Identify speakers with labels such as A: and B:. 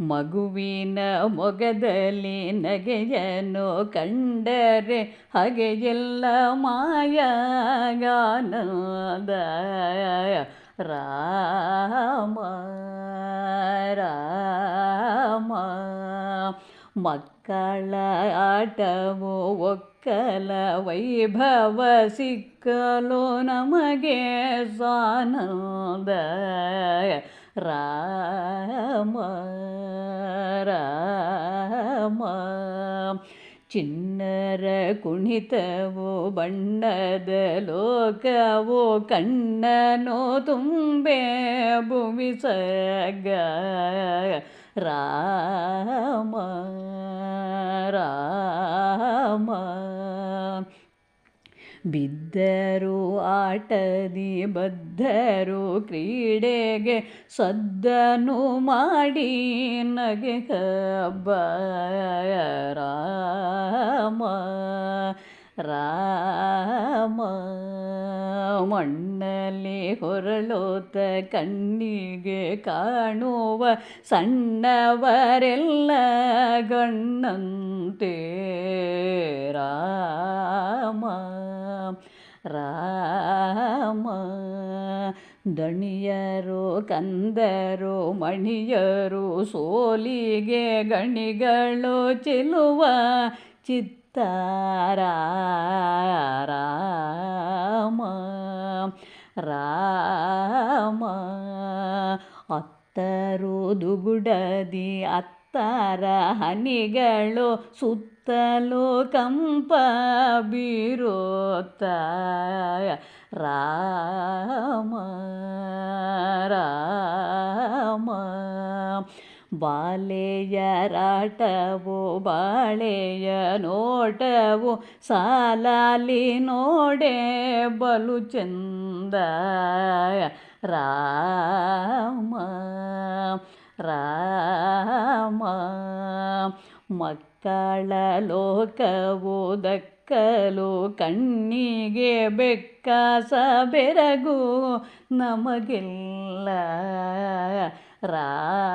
A: ಮಗುವಿನ ಮೊಗದಲ್ಲಿ ನಗೆಯನ್ನು ಕಂಡರೆ ಹಾಗೆಯೆಲ್ಲ ಮಾಯಾಗಾನದ. ರಾಮ ರಾಮ, ಮಕ್ಕಳ ಆಟವು ಒಕ್ಕಲ ವೈಭವ ಸಿಕ್ಕಲು ನಮಗೆ ಸಾನದ. ರಾಮ ಚಿನ್ನರ ಕುಣಿತವು ಬಣ್ಣದ ಲೋಕವು ಕಣ್ಣನು ತುಂಬೆ ಭುವಿಸಗ ರಾಮ ಬಿದ್ದರು ಆಟದಿ ಬದ್ಧರು ಕ್ರೀಡೆಗೆ ಸದ್ದನು ಮಾಡಿ ನಗೆ ರಾಮ ರಾಮ. ಮಣ್ಣಲ್ಲಿ ಹೊರಳೋತ ಕಣ್ಣಿಗೆ ಕಾಣುವ ಸಣ್ಣವರೆಲ್ಲ ಗಣ್ಣಂತೆ ರಾಮ. ರಾಮ ದಣಿಯರು ಕಂದರು ಮಣಿಯರು ಸೋಲಿಗೆ ಗಣಿಗಳು ಚೆಲುವ ಚಿತ್ತಾರ. ರಾಮ ಅತ್ತರು ದುಗುಡದಿ ಅತ್ತಾರ ಹನಿಗಳು ಸುತ್ತಲೂ ಕಂಪ ಬೀರೋತ್ತ ರಾಮ ರಾಮ ಬಾಲೆಯರಾಟವು ಬಾಳೆಯ ನೋಟವು ಸಾಲಾಲಿ ನೋಡೆ ಬಲು ಚಂದ ರಾಮ ಮಕ್ಕಳ ಲೋಕವು ದಕ್ಕಲು ಕಣ್ಣಿಗೆ ಬೆಕ್ಕಾಸ ಬೆರಗು ನಮಗೆಲ್ಲ ರಾಮ